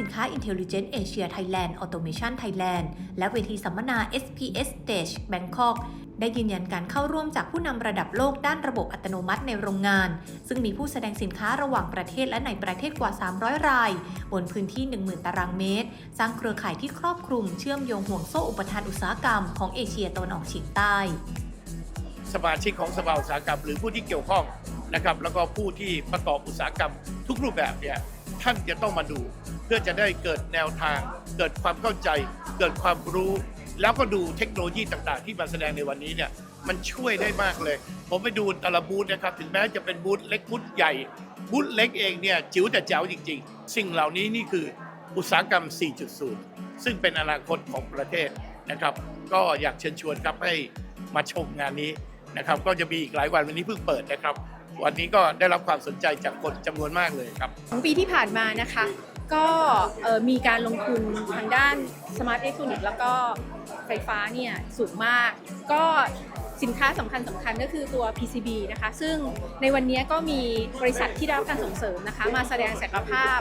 ินค้า Intelligent Asia Thailand Automation Thailand และเวทีสัมมนา SPS Stage Bangkok ได้ยืนยันการเข้าร่วมจากผู้นำระดับโลกด้านระบบอัตโนมัติในโรงงาน ซึ่งมีผู้แสดงสินค้าระหว่างประเทศและในประเทศกว่า 300 ราย บนพื้นที่ 10,000 ตารางเมตร สร้างเครือข่ายที่ครอบคลุมเชื่อมโยงห่วงโซ่อุปทานอุตสาหกรรมของเอเชียตะวันออกเฉียงใต้ สมาชิกของสภาอุตสาหกรรม หรือผู้ที่เกี่ยวข้องนะครับแล้วก็ผู้ที่ประกอบอุตสาหกรรมทุกรูปแบบเนี่ย ท่านจะต้องมาดู เพื่อจะได้เกิดแนวทาง เกิดความเข้าใจ เกิดความรู้ แล้วก็ดูเทคโนโลยีต่างๆ ที่มาแสดงในวันนี้เนี่ยมันช่วยได้มากเลย ผมไปดูแต่ละบูธนะครับ ถึงแม้จะเป็นบูธเล็กบูธใหญ่บูธเล็กเองเนี่ยจิ๋วแต่แจ๋วจริง ๆ สิ่งเหล่านี้นี่คืออุตสาหกรรม 4.0 ซึ่งเป็นอนาคตของประเทศนะครับ ก็อยากเชิญชวนครับให้มาชมงานนี้นะครับ ก็จะมีอีกหลายวันวันนี้เพิ่งเปิดนะครับ วันนี้ก็ได้รับความสนใจจากคนจำนวนมากเลยครับของปีที่ผ่านมานะคะ ก็เอ่อมีการลงทุนทางด้านสมาร์ทอิเล็กทรอนิกส์แล้วก็ไฟฟ้าเนี่ยสูงมาก ก็สินค้าสำคัญสำคัญก็คือตัว PCB นะคะ ซึ่งในวันนี้ก็มีบริษัทที่ได้รับการส่งเสริมนะคะ มาแสดงศักยภาพ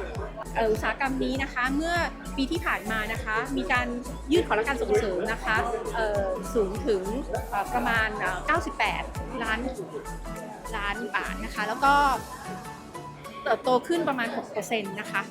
เอ่ออุตสาหกรรมนี้นะคะ เมื่อปีที่ผ่านมานะคะ มีการยื่นขอรับการส่งเสริมนะคะเอ่อสูงถึงเอ่อประมาณเอ่อ98 ล้าน ล้านบาทนะคะ แล้วก็เติบโตขึ้นประมาณ 6%นะคะ